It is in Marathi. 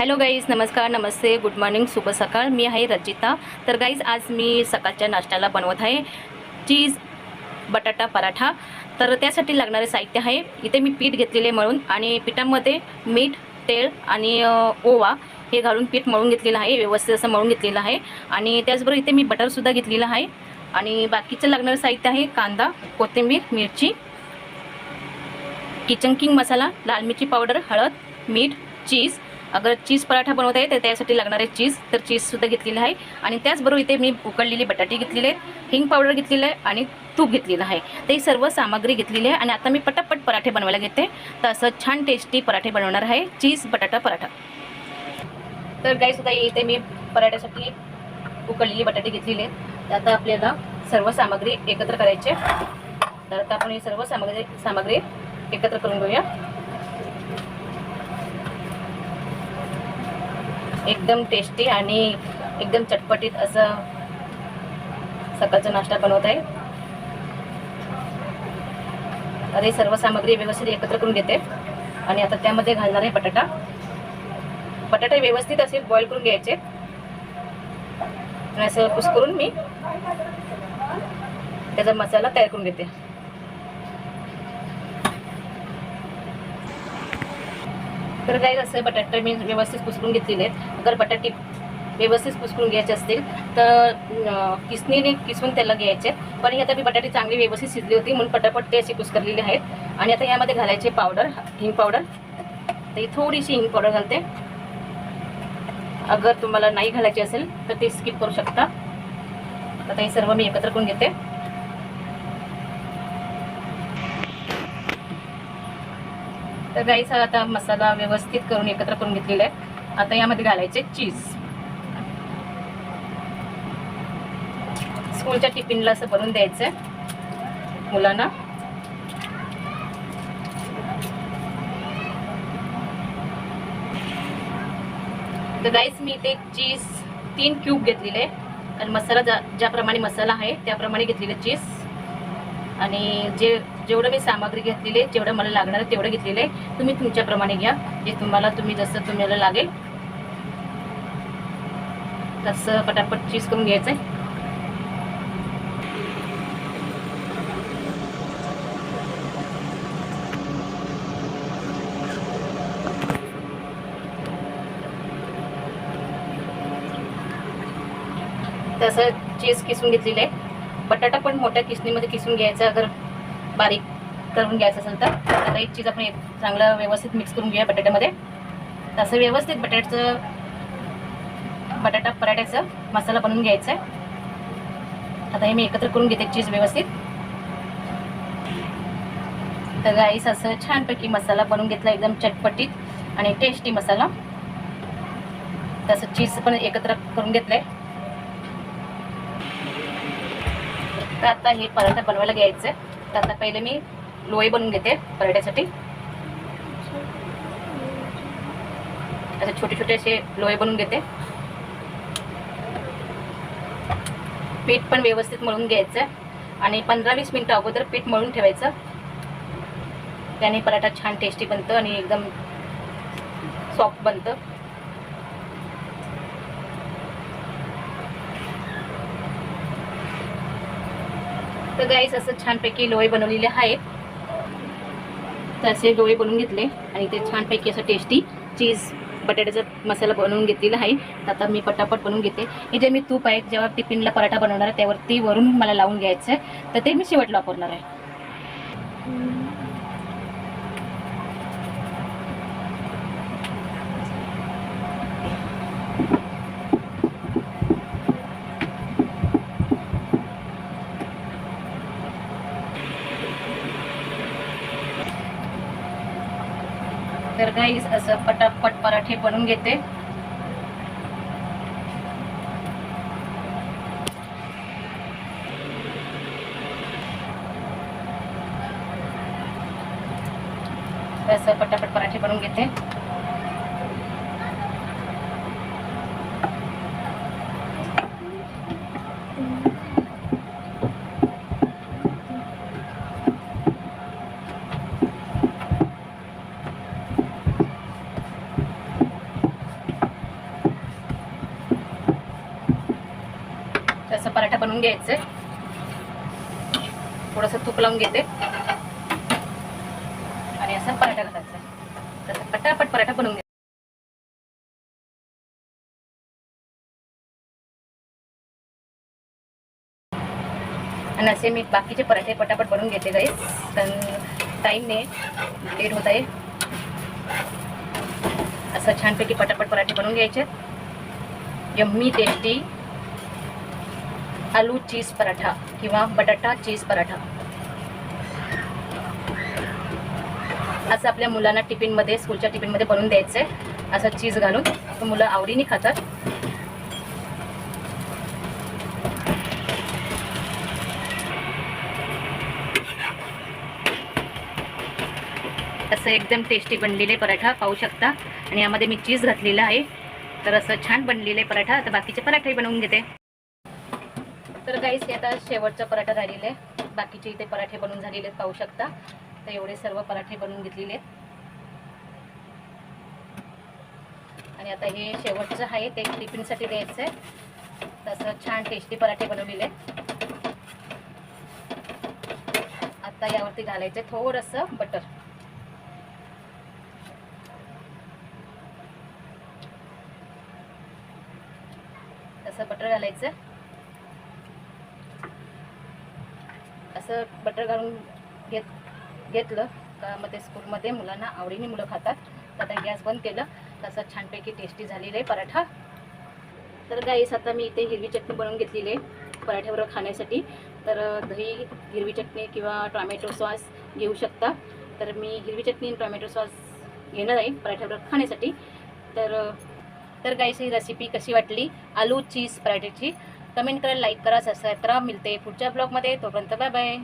हॅलो गाईज नमस्कार नमस्ते गुड मॉर्निंग शुभ सकाळ. मी आहे रजिता. तर गाईज आज मी सकाळच्या नाश्त्याला बनवत आहे चीज बटाटा पराठा. तर त्यासाठी लागणारे साहित्य आहे. इथे मी पीठ घेतलेले मळून आणि पिठामध्ये मीठ तेल आणि ओवा हे घालून पीठ मळून घेतलेलं आहे. व्यवस्थित असं मळून घेतलेलं आहे. आणि त्याचबरोबर इथे मी बटरसुद्धा घेतलेलं आहे. आणि बाकीचं लागणारं साहित्य आहे कांदा कोथिंबीर मिरची किचन किंग मसाला लाल मिरची पावडर हळद मीठ चीज अगर चीज पराठा बनवता येते तर त्यासाठी लागणारे चीज तर चीजसुद्धा घेतलेलं आहे. आणि त्याचबरोबर इथे मी उकडलेली बटाटे घेतलेले आहेत हिंग पावडर घेतलेलं आहे आणि तूप घेतलेलं आहे. ते सर्व सामग्री घेतलेली आहे आणि आता मी पटापट पराठे बनवायला घेते. तर असं छान टेस्टी पराठे बनवणार आहे चीज बटाटा पराठा. तर गाई सुद्धा इथे मी पराठ्यासाठी उकडलेली बटाटे घेतलेले आहेत. तर आता आपल्याला सर्व सामग्री एकत्र करायचे. तर आता आपण ही सर्व सामग्री सामग्री एकत्र करून घेऊया. एकदम टेस्टी आणि एकदम चटपटीत असं सकाळचा नाश्ता बनवत आहे. तर सर्व सामग्री व्यवस्थित एकत्र करून घेते. आणि आता त्यामध्ये घालणार आहे बटाटा. बटाटे व्यवस्थित असे बॉईल करून घ्यायचे. आणि असं कुस्करून मी त्याचा मसाला तयार करून घेते. तर काय असं बटाटे मी व्यवस्थित कुसकरून घेतलेले आहेत. अगर बटाटे व्यवस्थित कुसकरून घ्यायचे असतील तर किसणीने किसून त्याला घ्यायचे पण ही आता मी बटाटे चांगली व्यवस्थित शिजली होती म्हणून पटापट ते असे कुसकरलेले आहेत. आणि आता यामध्ये घालायचे पावडर हिंग पावडर तर ही थोडीशी हिंग पावडर घालते. अगर तुम्हाला नाही घालायची असेल तर ते स्किप करू शकता. आता हे सर्व मी एकत्र करून घेते. तर राईस आता मसाला व्यवस्थित करून एकत्र करून घेतलेला आहे आता यामध्ये घालायचे चीज. स्कूलच्या टिफिनला असं बनवून द्यायचं आहे मुलांना. तर गाईस मी ते चीज तीन क्यूब घेतलेले. आणि मसाला ज्या ज्याप्रमाणे मसाला आहे त्याप्रमाणे घेतलेले चीज. आणि जे जेवढं मी सामग्री घेतलेली आहे जेवढं मला लागणार आहे तेवढं घेतलेलं आहे. तुम्ही तुमच्याप्रमाणे घ्या. जे तुम्हाला तुम्ही जसं तुम्हाला लागेल तसं पटापट चीज करून घ्यायचं आहे तसं चीज किसून घेतलेलं आहे. बटाटा पण मोठ्या किसणीमध्ये किसून घ्यायचा. अगर बारीक करून घ्यायचं असेल तर. आता एक चीज आपण एक चांगलं व्यवस्थित मिक्स करून घेऊया बटाट्यामध्ये. तसं व्यवस्थित बटाट्याचं बटाटा पराठ्याचं मसाला बनवून घ्यायचा आहे. आता हे मी एकत्र करून घेते चीज व्यवस्थित. तर गाईस असं छानपैकी मसाला बनवून घेतला एकदम चटपटीत आणि टेस्टी मसाला. तसं चीज पण एकत्र करून घेतलंय. तर आता हे पराठा बनवायला घ्यायचं आहे तर आता पहिले मी लोई बनवून घेते पराठ्यासाठी. असे छोटे छोटे असे लोहे बनवून घेते. पीठ पण व्यवस्थित मळून घ्यायचं आणि पंधरा वीस मिनटं अगोदर पीठ मळून ठेवायचं. त्याने पराठा छान टेस्टी बनतं आणि एकदम सॉफ्ट बनतं. तर गाईस असं छानपैकी लोहे बनवलेले आहेत. तर असे डोळे बनवून घेतले आणि ते छानपैकी असं टेस्टी चीज बटाट्याचा मसाला बनवून घेतलेला आहे. तर आता मी पटापट बनवून घेते. हे जे मी तूप आहे जेव्हा टिफिनला पराठा बनवणार आहे त्यावरती वरून मला लावून घ्यायचं आहे. तर ते मी शेवटला वापरणार आहे. तर गाईस असं पटापट पराठे बनवून घेते. असं पटापट पराठे बनवून घेते. बनवून घ्यायचं थोडस थोडंसं तूप लावून घेते. आणि असा पराठा घालायचा पटापट पराठा बनवून घ्यायचा. आणि असे मी बाकीचे पराठे पटापट बनवून घेते गाईस पण नाही लेट होत आहे. असं छानपैकी पटापट पराठे बनवून घ्यायचे. Yummy tasty aloo cheese paratha किंवा बटाटा चीज पराठा. असं आपल्या मुलांना टिफिनमध्ये स्कूलच्या टिफिनमध्ये बनवून द्यायचं आहे असं चीज घालून मुलं आवडीने खातात. असं एकदम टेस्टी बनलेले पराठा पाहू शकता. आणि यामध्ये मी चीज घातलेलं आहे. तर असं छान बनलेले पराठा. आता बाकीचे पराठाही बनवून घेते. तर गाईस हे आता शेवटचा पराठा राहिलेला आहे. बाकीचे इथे पराठे बनवून झालेले आहेत पाहू शकता. तर एवढे सर्व पराठे बनवून घेतलेले आहेत. आणि आता हे शेवटचं आहे ते टिफिनसाठी द्यायचं आहे तसं छान टेस्टी पराठे बनवलेले आहेत. आता यावरती घालायचं थोडंसं बटर तसं बटर घालायचं. असं बटर घालून घेत घेतलं का मग ते स्कूलमध्ये मुलांना आवडीने मुलं खातात. तर आता गॅस बंद केलं. तसं छानपैकी टेस्टी झालेलं आहे पराठा. तर गाईस आता मी इथे हिरवी चटणी बनवून घेतलेली आहे पराठ्याबरोबर खाण्यासाठी. तर दही हिरवी चटणी किंवा टॉमॅटो सॉस घेऊ शकता. तर मी हिरवी चटणी आणि टॉमॅटो सॉस घेणार आहे पराठ्याबरोबर खाण्यासाठी. तर तर गाईस ही रेसिपी कशी वाटली? आलू चीज पराठ्याची. कमेंट करा लाईक करा सबस्क्राईब करा. मिळते पुढच्या ब्लॉगमध्ये. तोपर्यंत बाय बाय.